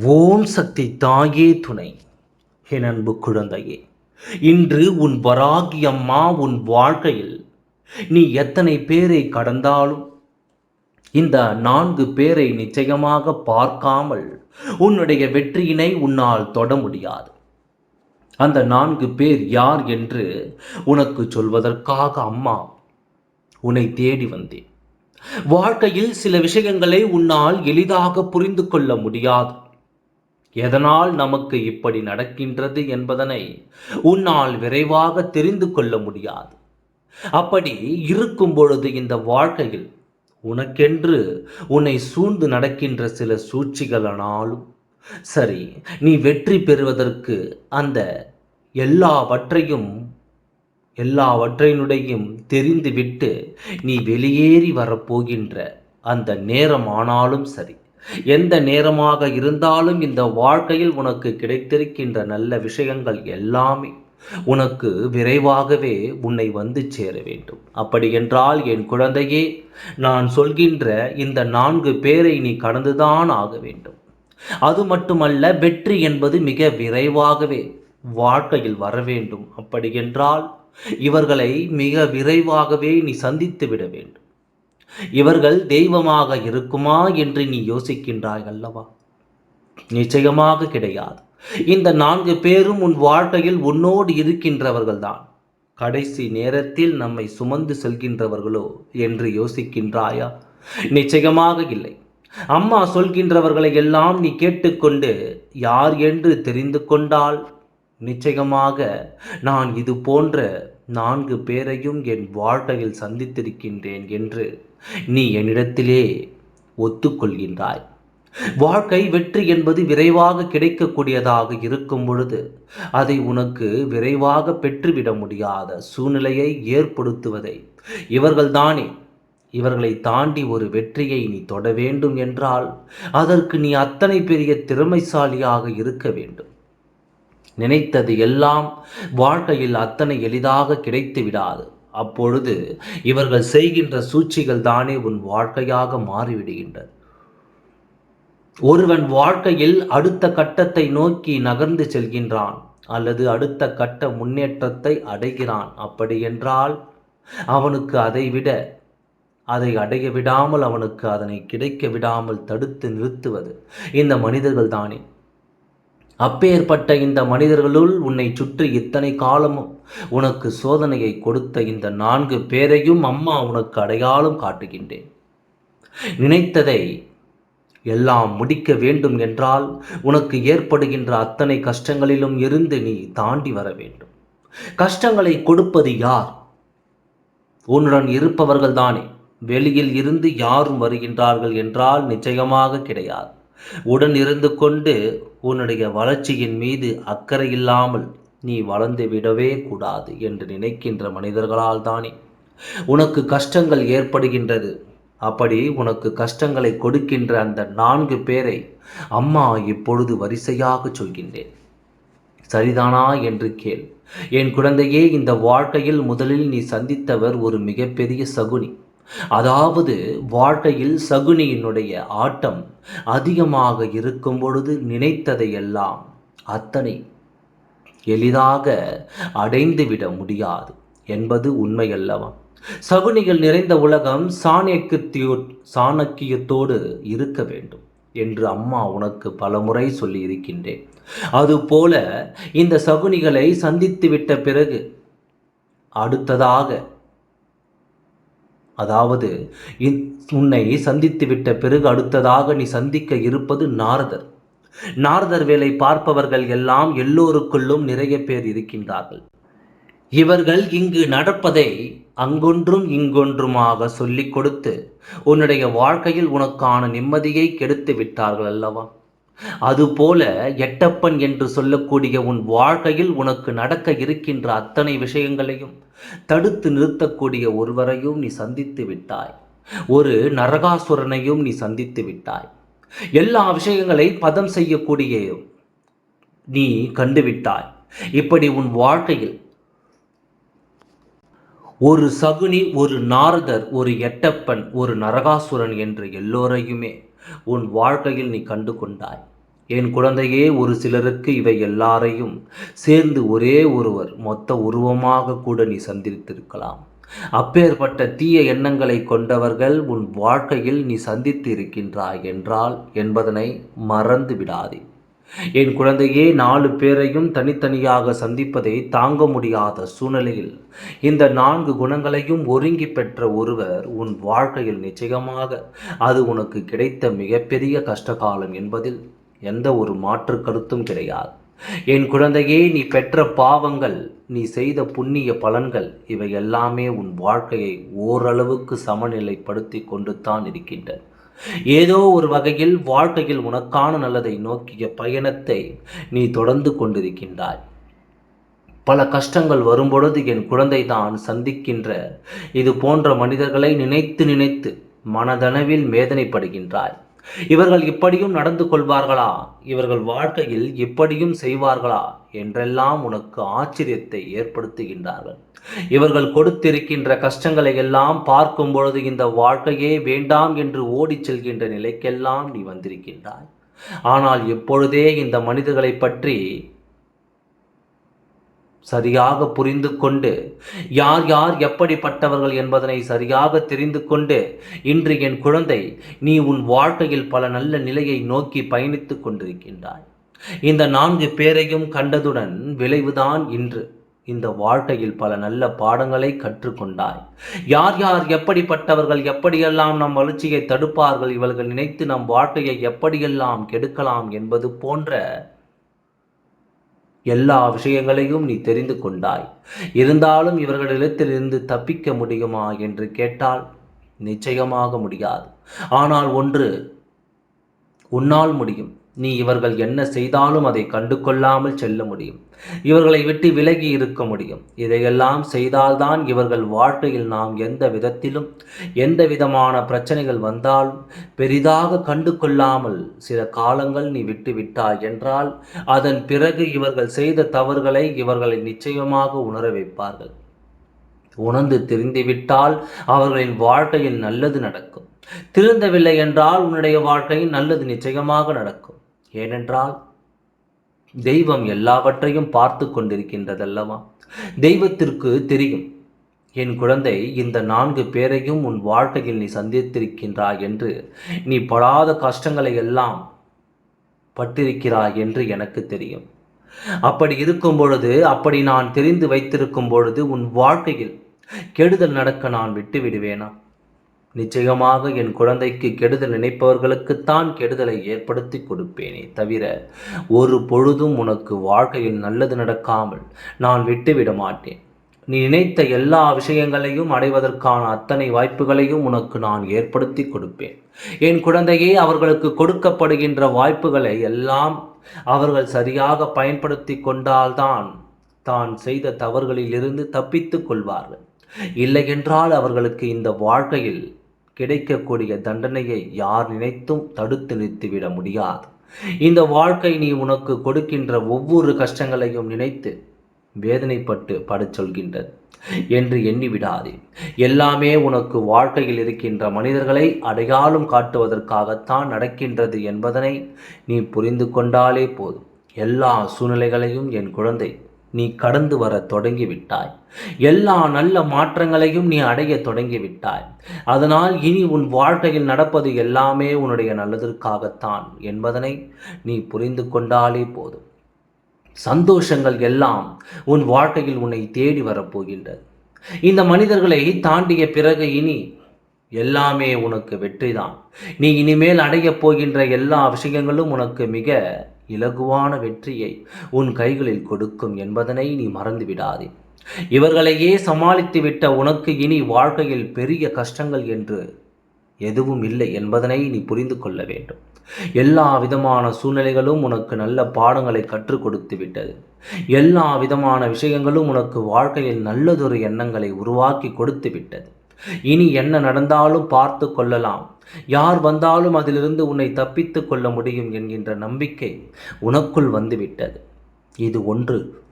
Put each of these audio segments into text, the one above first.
ஓம் சக்தி தாயே துணை. என் அன்பு குழந்தையே இன்று உன் வராகி அம்மா உன் வாழ்க்கையில் நீ எத்தனை பேரை கடந்தாலும் இந்த நான்கு பேரை நிச்சயமாக பார்க்காமல் உன்னுடைய வெற்றியினை உன்னால் தொட முடியாது. அந்த நான்கு பேர் யார் என்று உனக்கு சொல்வதற்காக அம்மா உன்னை தேடி வந்தேன். வாழ்க்கையில் சில விஷயங்களை உன்னால் எளிதாக புரிந்து கொள்ள முடியாது. எதனால் நமக்கு இப்படி நடக்கின்றது என்பதனை உன்னால் விரைவாக தெரிந்து கொள்ள முடியாது. அப்படி இருக்கும் பொழுது இந்த வாழ்க்கையில் உனக்கென்று உன்னை சூழ்ந்து நடக்கின்ற சில சூழ்ச்சிகளானாலும் சரி நீ வெற்றி பெறுவதற்கு அந்த எல்லாவற்றையும் எல்லாவற்றினுடையும் தெரிந்துவிட்டு நீ வெளியேறி வரப்போகின்ற அந்த நேரம் ஆனாலும் சரி. எந்த நேரமாக இருந்தாலும் இந்த வாழ்க்கையில் உனக்கு கிடைத்திருக்கின்ற நல்ல விஷயங்கள் எல்லாமே உனக்கு விரைவாகவே உன்னை வந்து சேர வேண்டும். அப்படி என்றால் என் குழந்தையே நான் சொல்கின்ற இந்த நான்கு பேரை நீ கடந்துதான் ஆக வேண்டும். அது மட்டுமல்ல வெற்றி என்பது மிக விரைவாகவே வாழ்க்கையில் வர வேண்டும். அப்படி என்றால் இவர்களை மிக விரைவாகவே நீ சந்தித்து விட வேண்டும். இவர்கள் தெய்வமாக இருக்குமா என்று நீ யோசிக்கின்றாய் அல்லவா? நிச்சயமாக கிடையாது. இந்த நான்கு பேரும் உன் வாழ்க்கையில் உன்னோடு இருக்கின்றவர்கள்தான். கடைசி நேரத்தில் நம்மை சுமந்து செல்கின்றவர்களோ என்று யோசிக்கின்றாயா? நிச்சயமாக இல்லை. அம்மா சொல்கின்றவர்களை எல்லாம் நீ கேட்டுக்கொண்டு யார் என்று தெரிந்து கொண்டால்? நிச்சயமாக நான் இது போன்ற நான்கு பேரையும் என் வாழ்க்கையில் சந்தித்திருக்கின்றேன் என்று நீ என்னிடத்திலே ஒத்துக்கொள்கின்றாய். வாழ்க்கை வெற்றி என்பது விரைவாக கிடைக்கக்கூடியதாக இருக்கும் பொழுது அதை உனக்கு விரைவாக பெற்றுவிட முடியாத சூழ்நிலையை ஏற்படுத்துவதை. இவர்கள்தானே இவர்களை தாண்டி ஒரு வெற்றியை நீ தொட வேண்டும் என்றால் அதற்கு நீ அத்தனை பெரிய திறமைசாலியாக இருக்க வேண்டும். நினைத்தது எல்லாம் வாழ்க்கையில் அத்தனை எளிதாக கிடைத்து விடாது அப்பொழுது இவர்கள் செய்கின்ற சூழ்ச்சிகள் தானே உன் வாழ்க்கையாக மாறிவிடுகின்றது ஒருவன் வாழ்க்கையில் அடுத்த கட்டத்தை நோக்கி நகர்ந்து செல்கின்றான் அல்லது அடுத்த கட்ட முன்னேற்றத்தை அடைகிறான். அப்படி என்றால் அவனுக்கு அதை விட அதை அடைய விடாமல் அவனுக்கு அதனை கிடைக்க விடாமல் தடுத்து நிறுத்துவது இந்த மனிதர்கள் தானே. அப்பேற்பட்ட இந்த மனிதர்களுள் உன்னை சுற்றி இத்தனை காலமும் உனக்கு சோதனையை கொடுத்த இந்த நான்கு பேரையும் அம்மா உனக்கு அடையாளம் காட்டுகின்றேன். நினைத்ததை எல்லாம் முடிக்க வேண்டும் என்றால் உனக்கு ஏற்படுகின்ற அத்தனை கஷ்டங்களிலும் இருந்து நீ தாண்டி வர வேண்டும். கஷ்டங்களை கொடுப்பது யார்? உன்னுடன் இருப்பவர்கள் தானே வெளியில் இருந்து யாரும் வருகின்றார்கள் என்றால் நிச்சயமாக கிடையாது. உடன் இருந்து கொண்டு உன்னுடைய வளர்ச்சியின் மீது அக்கறை இல்லாமல் நீ வளர்ந்து விடவே கூடாது என்று நினைக்கின்ற மனிதர்களால் தானே. உனக்கு கஷ்டங்கள் ஏற்படுகின்றது. அப்படி உனக்கு கஷ்டங்களை கொடுக்கின்ற அந்த நான்கு பேரை அம்மா இப்பொழுது வரிசையாக சொல்கின்றேன். சரிதானா என்று கேள். என் குழந்தையே இந்த வாழ்க்கையில் முதலில் நீ சந்தித்தவர் ஒரு மிகப்பெரிய சகுனி. அதாவது வாழ்க்கையில் சகுனியினுடைய ஆட்டம் அதிகமாக இருக்கும் பொழுது நினைத்ததையெல்லாம் அத்தனை எளிதாக அடைந்துவிட முடியாது என்பது உண்மையல்லவா? சகுனிகள் நிறைந்த உலகம் சாணக்கியத்தியோ சாணக்கியத்தோடு இருக்க வேண்டும் என்று அம்மா உனக்கு பலமுறை சொல்லி இருக்கின்றேன் அதுபோல இந்த சகுனிகளை சந்தித்து விட்ட பிறகு அடுத்ததாக அதாவது உன்னை சந்தித்து விட்ட பிறகு அடுத்ததாக நீ சந்திக்க இருப்பது நாரதர். நாரதர் வேலை பார்ப்பவர்கள் எல்லாம் எல்லோருக்குள்ளும் நிறைய பேர் இருக்கின்றார்கள். இவர்கள் இங்கு நடப்பதை அங்கொன்றும் இங்கொன்றுமாக சொல்லிக் கொடுத்து உன்னுடைய வாழ்க்கையில் உனக்கான நிம்மதியை கெடுத்து விட்டார்கள் அல்லவா? அதுபோல எட்டப்பன் என்று சொல்லக்கூடிய உன் வாழ்க்கையில் உனக்கு நடக்க இருக்கின்ற அத்தனை விஷயங்களையும் தடுத்து நிறுத்தக்கூடிய ஒருவரையும் நீ சந்தித்து விட்டாய். ஒரு நரகாசுரனையும் நீ சந்தித்து விட்டாய். எல்லா விஷயங்களை பதம் செய்யக்கூடிய நீ கண்டுவிட்டாய் இப்படி உன் வாழ்க்கையில் ஒரு சகுனி ஒரு நாரதர் ஒரு எட்டப்பன் ஒரு நரகாசுரன் என்று எல்லோரையுமே உன் வாழ்க்கையில் நீ கண்டு கொண்டாய். என் குழந்தையே ஒரு சிலருக்கு இவை எல்லாரையும் சேர்ந்து ஒரே ஒருவர் மொத்த உருவமாக கூட நீ சந்தித்திருக்கலாம். அப்பேற்பட்ட தீய எண்ணங்களை கொண்டவர்கள் உன் வாழ்க்கையில் நீ சந்தித்து இருக்கின்றாய் என்றால் என்பதனை மறந்து விடாதே என் குழந்தையே நாலு பேரையும் தனித்தனியாக சந்திப்பதை தாங்க முடியாத சூழ்நிலையில் இந்த நான்கு குணங்களையும் ஒருங்கி பெற்ற ஒருவர் உன் வாழ்க்கையில் நிச்சயமாக அது உனக்கு கிடைத்த மிகப்பெரிய கஷ்டகாலம் என்பதில் எந்த ஒரு மாற்று கருத்தும் கிடையாது. என் குழந்தையே நீ பெற்ற பாவங்கள் நீ செய்த புண்ணிய பலன்கள் இவை எல்லாமே உன் வாழ்க்கையை ஓரளவுக்கு சமநிலைப்படுத்தி கொண்டு தான் இருக்கின்றன. ஏதோ ஒரு வகையில் வாழ்க்கையில் உனக்கான நல்லதை நோக்கிய பயணத்தை நீ தொடர்ந்து கொண்டிருக்கின்றாய். பல கஷ்டங்கள் வரும்பொழுது என் குழந்தை தான் சந்திக்கின்ற இது போன்ற மனிதர்களை நினைத்து நினைத்து மனதளவில் வேதனைப்படுகின்றாய். இவர்கள் இப்படியும் நடந்து கொள்வார்களா? இவர்கள் வாழ்க்கையில் இப்படியும் செய்வார்களா? என்றெல்லாம் உனக்கு ஆச்சரியத்தை ஏற்படுத்துகின்றார்கள். இவர்கள் கொடுத்திருக்கின்ற கஷ்டங்களை எல்லாம் பார்க்கும் பொழுது இந்த வாழ்க்கையே வேண்டாம் என்று ஓடிச் செல்கின்ற நிலைக்கெல்லாம் நீ வந்திருக்கின்றாய். ஆனால் எப்பொழுதே இந்த மனிதர்களை பற்றி சரியாக புரிந்து கொண்டு யார் யார் எப்படிப்பட்டவர்கள் என்பதனை சரியாக தெரிந்து கொண்டு இன்று என் குழந்தை நீ உன் வாழ்க்கையில் பல நல்ல நிலையை நோக்கி பயணித்துக் கொண்டிருக்கின்றாய். இந்த நான்கு பேரையும் கண்டதுடன் விளைவுதான் இன்று. இந்த வாழ்க்கையில் பல நல்ல பாடங்களை கற்றுக்கொண்டாய். யார் யார் எப்படிப்பட்டவர்கள் எப்படியெல்லாம் நம் வளர்ச்சியை தடுப்பார்கள் இவர்கள் நினைத்து நம் வாழ்க்கையை எப்படியெல்லாம் கெடுக்கலாம் என்பது போன்ற எல்லா விஷயங்களையும் நீ தெரிந்து கொண்டாய். இருந்தாலும் இவர்களிடத்திலிருந்து தப்பிக்க முடியுமா என்று கேட்டால் நிச்சயமாக முடியாது. ஆனால் ஒன்று உன்னால் முடியும். நீ இவர்கள் என்ன செய்தாலும் அதை கண்டு கொள்ளாமல் செல்ல முடியும். இவர்களை விட்டு விலகி இருக்க முடியும். இதையெல்லாம் செய்தால்தான் இவர்கள் வாழ்க்கையில் நாம் எந்த விதத்திலும் எந்த விதமான பிரச்சனைகள் வந்தாலும் பெரிதாக கண்டு கொள்ளாமல் சில காலங்கள் நீ விட்டு விட்டாய் என்றால் அதன் பிறகு இவர்கள் செய்த தவறுகளை இவர்களை நிச்சயமாக உணர வைப்பார்கள். உணர்ந்து தெரிந்துவிட்டால் அவர்களின் வாழ்க்கையில் நல்லது நடக்கும். திருந்தவில்லை என்றால் உன்னுடைய வாழ்க்கையில் நல்லது நிச்சயமாக நடக்கும். ஏனென்றால் தெய்வம் எல்லாவற்றையும் பார்த்து கொண்டிருக்கின்றதல்லவா? தெய்வத்திற்கு தெரியும் என் குழந்தை இந்த நான்கு பேரையும் உன் வாழ்க்கையில் நீ சந்தித்திருக்கின்றாய் என்று நீ படாத கஷ்டங்களை எல்லாம் பட்டிருக்கிறாய் என்று எனக்கு தெரியும். அப்படி இருக்கும் பொழுது அப்படி நான் தெரிந்து வைத்திருக்கும் பொழுது உன் வாழ்க்கையில் கெடுதல் நடக்க நான் விட்டு விடுவேனா? நிச்சயமாக என் குழந்தைக்கு கெடுதல் நினைப்பவர்களுக்குத்தான் கெடுதலை ஏற்படுத்தி கொடுப்பேனே தவிர ஒரு பொழுதும் உனக்கு வாழ்க்கையில் நல்லது நடக்காமல் நான் விட்டுவிட மாட்டேன். நீ நினைத்த எல்லா விஷயங்களையும் அடைவதற்கான அத்தனை வாய்ப்புகளையும் உனக்கு நான் ஏற்படுத்தி கொடுப்பேன். என் குழந்தையே அவர்களுக்கு கொடுக்கப்படுகின்ற வாய்ப்புகளை எல்லாம் அவர்கள் சரியாக பயன்படுத்தி கொண்டால்தான் தான் செய்த தவறுகளிலிருந்து தப்பித்துக் கொள்வார்கள். இல்லையென்றால் அவர்களுக்கு இந்த வாழ்க்கையில் கிடைக்கக்கூடிய தண்டனையை யார் நினைத்தும் தடுத்து நிறுத்திவிட முடியாது. இந்த வாழ்க்கை நீ உனக்கு கொடுக்கின்ற ஒவ்வொரு கஷ்டங்களையும் நினைத்து வேதனைப்பட்டு படச் சொல்கின்றது என்று எண்ணி விடாதே எல்லாமே உனக்கு வாழ்க்கையில் இருக்கின்ற மனிதர்களை அடையாளம் காட்டுவதற்காகத்தான் நடக்கின்றது என்பதனை நீ புரிந்து கொண்டாலே போதும். எல்லா சூழ்நிலைகளையும் என் குழந்தை நீ கடந்து வர தொடங்கிவிட்டாய். எல்லா நல்ல மாற்றங்களையும் நீ அடைய தொடங்கிவிட்டாய். அதனால் இனி உன் வாழ்க்கையில் நடப்பது எல்லாமே உன்னுடைய நல்லதற்காகத்தான் என்பதனை நீ புரிந்து கொண்டாலே போதும். சந்தோஷங்கள் எல்லாம் உன் வாழ்க்கையில் உன்னை தேடி வரப்போகின்றது. இந்த மனிதர்களை தாண்டிய பிறகு இனி எல்லாமே உனக்கு வெற்றிதான். நீ இனிமேல் அடையப் போகின்ற எல்லா விஷயங்களும் உனக்கு மிக இலகுவான வெற்றியை உன் கைகளில் கொடுக்கும் என்பதனை நீ மறந்து விடாதே இவர்களையே சமாளித்து விட்ட உனக்கு இனி வாழ்க்கையில் பெரிய கஷ்டங்கள் என்று எதுவும் இல்லை என்பதனை நீ புரிந்து கொள்ள வேண்டும். எல்லா விதமான சூழ்நிலைகளும் உனக்கு நல்ல பாடங்களை கற்றுக் கொடுத்து விட்டது. எல்லா விதமான விஷயங்களும் உனக்கு வாழ்க்கையில் நல்லதொரு எண்ணங்களை உருவாக்கி கொடுத்து விட்டது. இனி என்ன நடந்தாலும் பார்த்து கொள்ளலாம். யார் வந்தாலும் அதிலிருந்து உன்னை தப்பித்து கொள்ள முடியும் என்கின்ற நம்பிக்கை உனக்குள் வந்துவிட்டது. இது ஒன்று.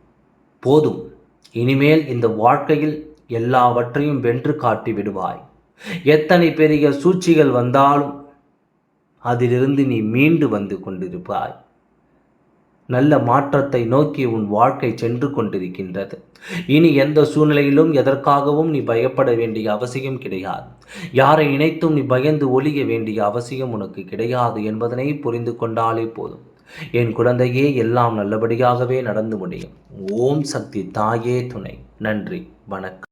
போதும். இனிமேல் இந்த வாழ்க்கையில் எல்லாவற்றையும் வென்று காட்டி விடுவாய். எத்தனை பெரிய சூழ்ச்சிகள் வந்தாலும் அதிலிருந்து நீ மீண்டு வந்து கொண்டிருப்பாய். நல்ல மாற்றத்தை நோக்கி உன் வாழ்க்கை சென்று கொண்டிருக்கின்றது. இனி எந்த சூழ்நிலையிலும் எதற்காகவும் நீ பயப்பட வேண்டிய அவசியம் கிடையாது. யாரை இணைத்தும் நீ பயந்து ஒழிய வேண்டிய அவசியம் உனக்கு கிடையாது என்பதனை புரிந்து கொண்டாலே போதும். என் குழந்தையே எல்லாம் நல்லபடியாகவே நடந்து முடியும். ஓம் சக்தி தாயே துணை. நன்றி வணக்கம்.